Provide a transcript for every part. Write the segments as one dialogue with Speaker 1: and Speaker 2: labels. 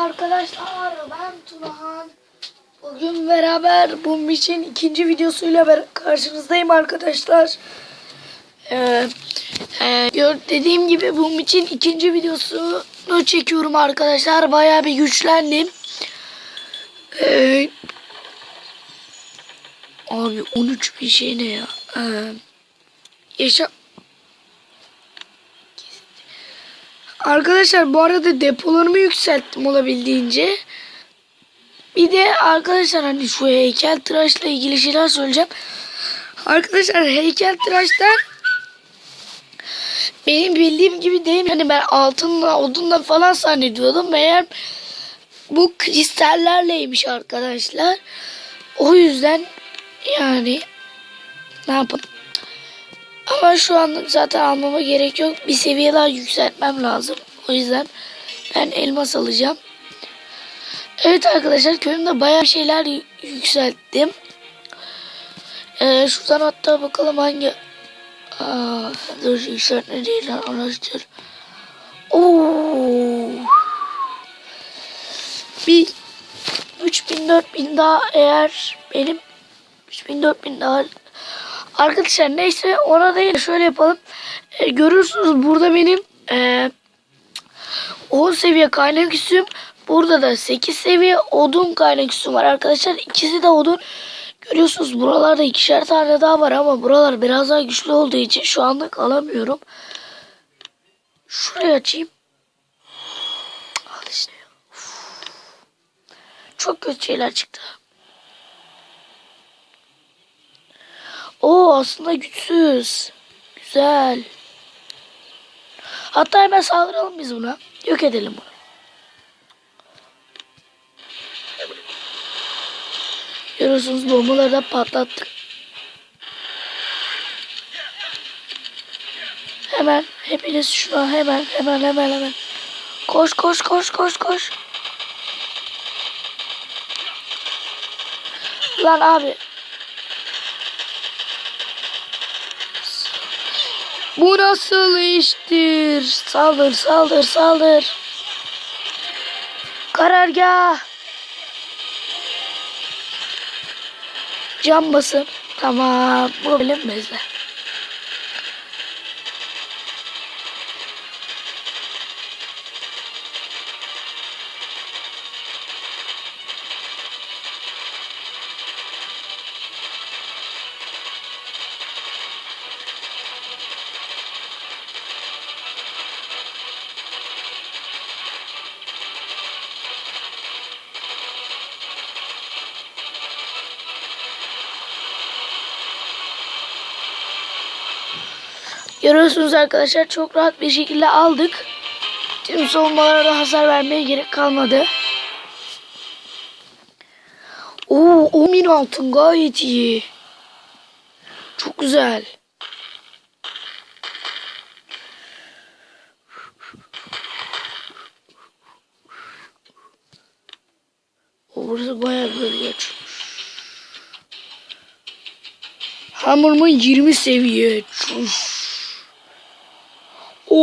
Speaker 1: arkadaşlar ben Tunahan. Bugün beraber bu için ikinci videosuyla karşınızdayım arkadaşlar. Ee, e, dediğim gibi bu için ikinci videosunu çekiyorum arkadaşlar. Bayağı bir güçlendim. Ee, abi 13 bir şey ne ya? Ee, yaşa Arkadaşlar bu arada depolarımı yükselttim olabildiğince. Bir de arkadaşlar hani şu heykel tıraşla ilgili şeyler söyleyeceğim. Arkadaşlar heykel tıraşlar benim bildiğim gibi değil. Hani ben altınla odunla falan zannediyordum. Meğer bu kristallerleymiş arkadaşlar. O yüzden yani ne yapalım. Ama şu anlık zaten almama gerek yok. Bir seviye daha yükseltmem lazım. O yüzden ben elmas alacağım. Evet arkadaşlar köyümde bayağı şeyler yükselttim. Ee, şuradan hatta bakalım hangi... Aa, dur yükseltme değil lan araştır. Oo. Bir 3000 4000 daha eğer benim 3000 4000 daha Arkadaşlar neyse ona değil şöyle yapalım. E, görürsünüz burada benim e, 10 seviye kaynak üstüm. Burada da 8 seviye odun kaynak üstüm var arkadaşlar. İkisi de odun. Görüyorsunuz buralarda ikişer tane daha var ama buralar biraz daha güçlü olduğu için şu anlık alamıyorum. Şurayı açayım. Al işte. Çok kötü şeyler çıktı. Oo aslında güçsüz. Güzel. Hatta hemen saldıralım biz buna. Yok edelim bunu. Görüyorsunuz bombaları da patlattık. Hemen hepiniz şuna hemen hemen hemen hemen. Koş koş koş koş koş. Lan abi Bu nasıl iştir? Saldır, saldır, saldır. Karargah. Cam basın. Tamam. Bu bilinmezler. Görüyorsunuz arkadaşlar çok rahat bir şekilde aldık. Tüm savunmalara da hasar vermeye gerek kalmadı. Oo 10.000 altın gayet iyi. Çok güzel. O burası bayağı bölge açılmış. Hamurumun 20 seviye. Çuş.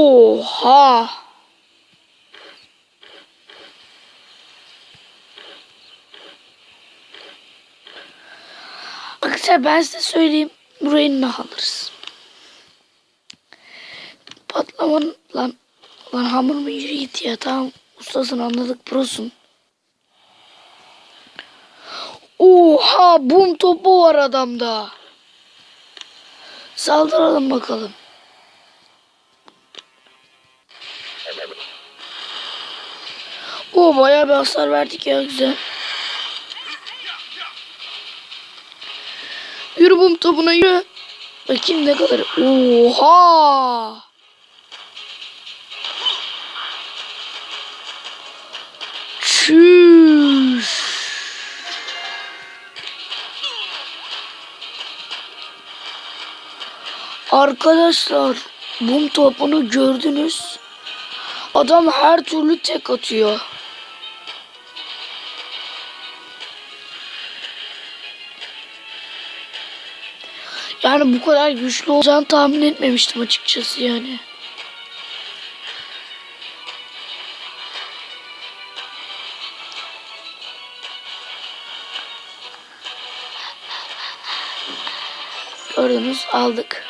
Speaker 1: Oha. Arkadaşlar ben size söyleyeyim. Burayı ne alırız? Patlaman lan lan hamur mu yürü ya tamam ustasın anladık prosun. Oha bum topu var adamda. Saldıralım bakalım. O bayağı bir hasar verdik ya güzel. Yürü bum topuna yürü. Bakayım ne kadar. Oha. Çüş. Arkadaşlar bum topunu gördünüz. Adam her türlü tek atıyor. Yani bu kadar güçlü olacağını tahmin etmemiştim açıkçası yani. Gördünüz aldık.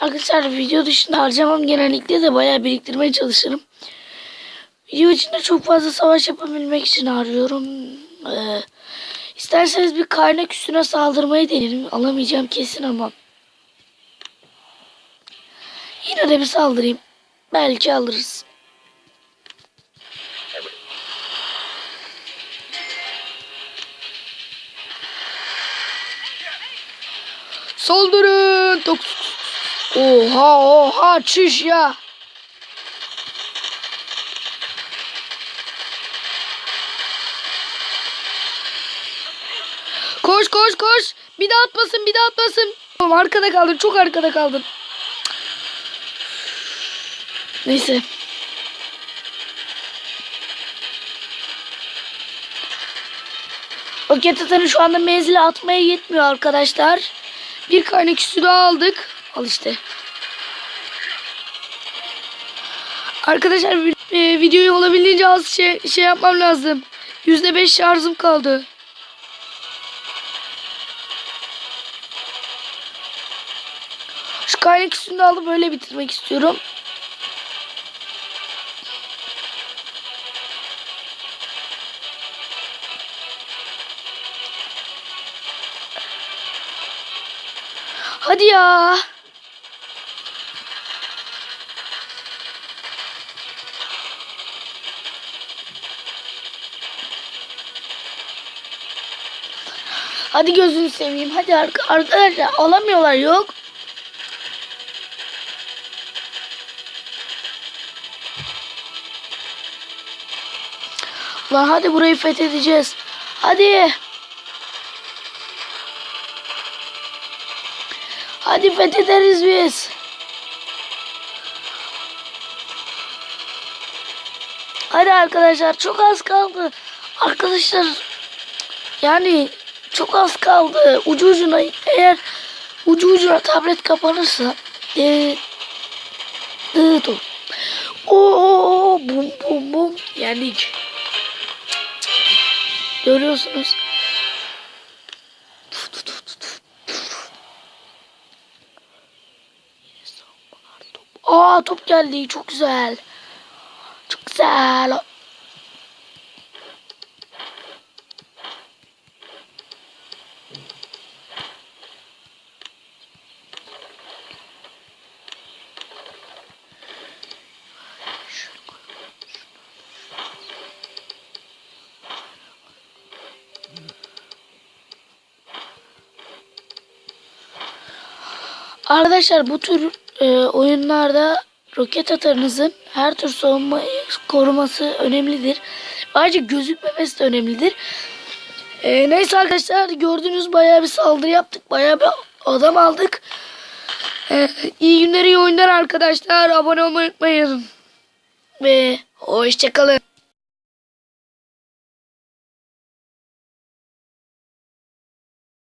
Speaker 1: Arkadaşlar video dışında harcamam genellikle de bayağı biriktirmeye çalışırım. Video içinde çok fazla savaş yapabilmek için arıyorum. Ee, isterseniz bir kaynak üstüne saldırmayı denerim. Alamayacağım kesin ama. Yine de bir saldırayım. Belki alırız. Saldırın. Tok- Oha oha çüş ya. Koş koş koş. Bir daha atmasın bir daha atmasın. Arkada kaldın çok arkada kaldın. Neyse. Roket atanı şu anda menzili atmaya yetmiyor arkadaşlar. Bir kaynak üstü daha aldık. Al işte. Arkadaşlar e, videoyu olabildiğince az şey, şey yapmam lazım. %5 şarjım kaldı. Şu kaynak üstünde alıp böyle bitirmek istiyorum. Hadi ya. Hadi gözünü seveyim. Hadi arka- arkadaşlar alamıyorlar yok. Lan hadi burayı fethedeceğiz. Hadi. Hadi fethederiz biz. Hadi arkadaşlar çok az kaldı. Arkadaşlar yani çok az kaldı. Ucu ucuna eğer ucu ucuna tablet kapanırsa e, dıt ol. Oo bum bum bum yendik. Görüyorsunuz. Aa top geldi. Çok güzel. Çok güzel. Arkadaşlar bu tür e, oyunlarda roket atarınızın her tür savunma koruması önemlidir. Ayrıca gözükmemesi de önemlidir. E, neyse arkadaşlar gördüğünüz bayağı bir saldırı yaptık. Bayağı bir adam aldık. E, iyi günler iyi oyunlar arkadaşlar. Abone olmayı unutmayın. Ve hoşçakalın.